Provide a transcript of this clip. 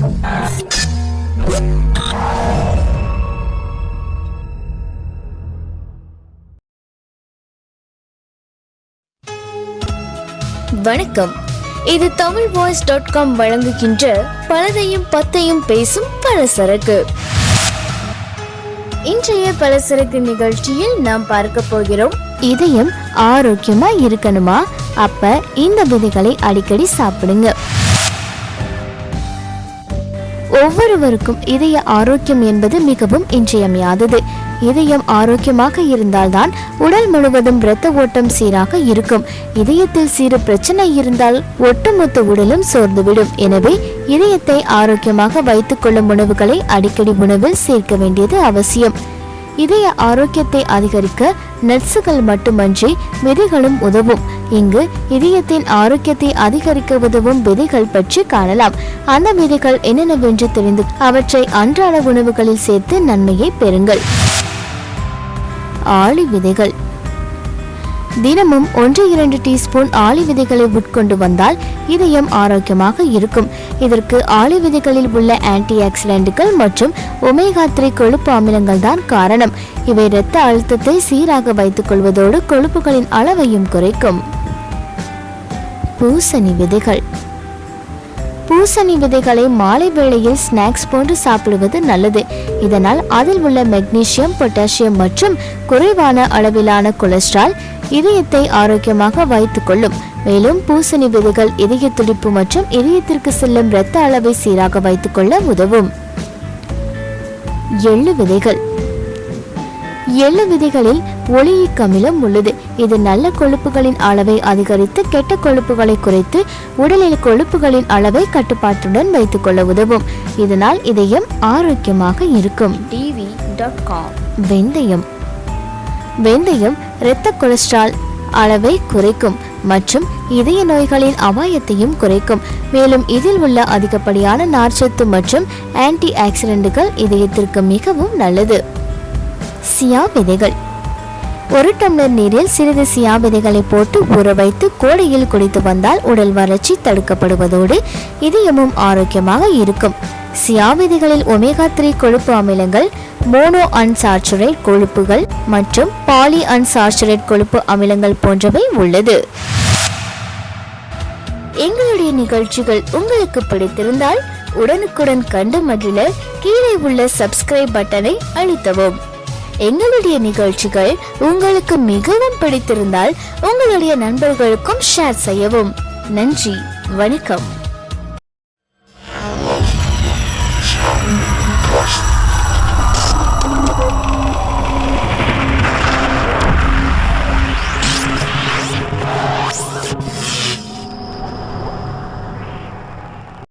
வணக்கம். இது Tamil voice dot com வழங்குகின்ற பலதையும் பத்தையும் பேசும் பலசரக்கு. இன்றைய பலசரக்கு நிகழ்ச்சியில் நாம் பார்க்க போகிறோம் இதயம் ஆரோக்கியமா இருக்கணுமா? அப்ப இந்த விதைகளை அடிக்கடி சாப்பிடுங்க. ஒவ்வொருவருக்கும் இதய ஆரோக்கியம் என்பது மிகவும் இன்றியமையாதது. இதயம் ஆரோக்கியமாக இருந்தால்தான் உடல் முழுவதும் இரத்த ஓட்டம் சீராக இருக்கும். இதயத்தில் சிறு பிரச்சனை இருந்தால் ஒட்டுமொத்த உடலும் சோர்ந்துவிடும். எனவே இதயத்தை ஆரோக்கியமாக வைத்துக்கொள்ளும் உணவுகளை அடிக்கடி உணவில் சேர்க்க வேண்டியது அவசியம். இதய ஆரோக்கியத்தை அதிகரிக்க நட்ஸுகள் மட்டுமன்றி விதைகளும் உதவும். இங்கு இதயத்தின் ஆரோக்கியத்தை அதிகரிக்க உதவும் விதைகள் பற்றி காணலாம். அந்த விதைகள் என்னென்னவென்று தெரிந்து அவற்றை அன்றாட உணவுகளில் சேர்த்து நன்மையை பெறுங்கள். ஆளி விதைகள். தினமும் ஒன்று இரண்டு டீஸ்பூன் ஆளி விதைகளை உட்கொண்டு வந்தால் இதயம் ஆரோக்கியமாக இருக்கும். இதற்கு ஆளி விதைகளில் உள்ள ஆன்டி ஆக்சிடென்ட்கள் மற்றும் ஒமேகா த்ரீ கொழுப்பு அமிலங்கள் தான் காரணம். இவை இரத்த அழுத்தத்தை சீராக வைத்துக் கொள்வதோடு கொழுப்புகளின் அளவையும் குறைக்கும். பூசணி விதைகள். பூசணி விதைகளை மாலை வேளையில் ஸ்நாக்ஸ் போன்று சாப்பிடுவது நல்லது. இதனால் அதில் உள்ள மெக்னீசியம் பொட்டாசியம் மற்றும் குறைவான அளவிலான கொலஸ்ட்ரால் இதயத்தை ஆரோக்கியமாக வைத்துக் கொள்ளும். மேலும் பூசணி விதைகள் இதய துடிப்பு மற்றும் இதயத்திற்கு செல்லும் இரத்த அளவை சீராக வைத்துக் கொள்ள உதவும். எள்ளு விதைகள். எள்ளு விதைகளில் ஒளியிக் அமிலம் உள்ளது. இது நல்ல கொழுப்புகளின் அளவை அதிகரித்து கெட்ட கொழுப்புகளை குறைத்து உடலில் கொழுப்புகளின் அளவை கட்டுப்பாட்டுடன் வைத்துக் கொள்ள உதவும். இதனால் இதயம் ஆரோக்கியமாக இருக்கும். வெந்தயம். வெந்தயம் இரத்த கொலஸ்ட்ரால் அளவை குறைக்கும் மற்றும் இதய நோய்களின் அபாயத்தையும் குறைக்கும். மேலும் இதில் உள்ள அதிகப்படியான நார்ச்சத்து மற்றும் ஆன்டி ஆக்சிடென்ட்கள் இதயத்திற்கு மிகவும் நல்லது. சியா விதைகள் ஒரு டம்ளர் நீரில் சிறிது சியா விதைகளை போட்டு ஊற வைத்து கோடையில் குடித்து வந்தால் உடல் வறட்சி தடுக்கப்படுவதோடு இதயமும் ஆரோக்கியமாக இருக்கும். சியா விதைகளில் ஒமேகா த்ரீ கொழுப்பு அமிலங்கள் மோனோ அன்சாச்சுரேட் கொழுப்புகள் மற்றும் பாலி அன்சாச்சுரேட் கொழுப்பு அமிலங்கள் போன்றவை உள்ளது. எங்களுடைய நிகழ்ச்சிகள் உங்களுக்கு பிடித்திருந்தால் உடனுக்குடன் கண்டு மகிழ கீழே உள்ள சப்ஸ்கிரைப் பட்டனை அழுத்தவும். எங்களுடைய நிகழ்ச்சிகள் உங்களுக்கு மிகவும் பிடித்திருந்தால் உங்களுடைய நண்பர்களுக்கும் ஷேர் செய்யவும். நன்றி வணக்கம்.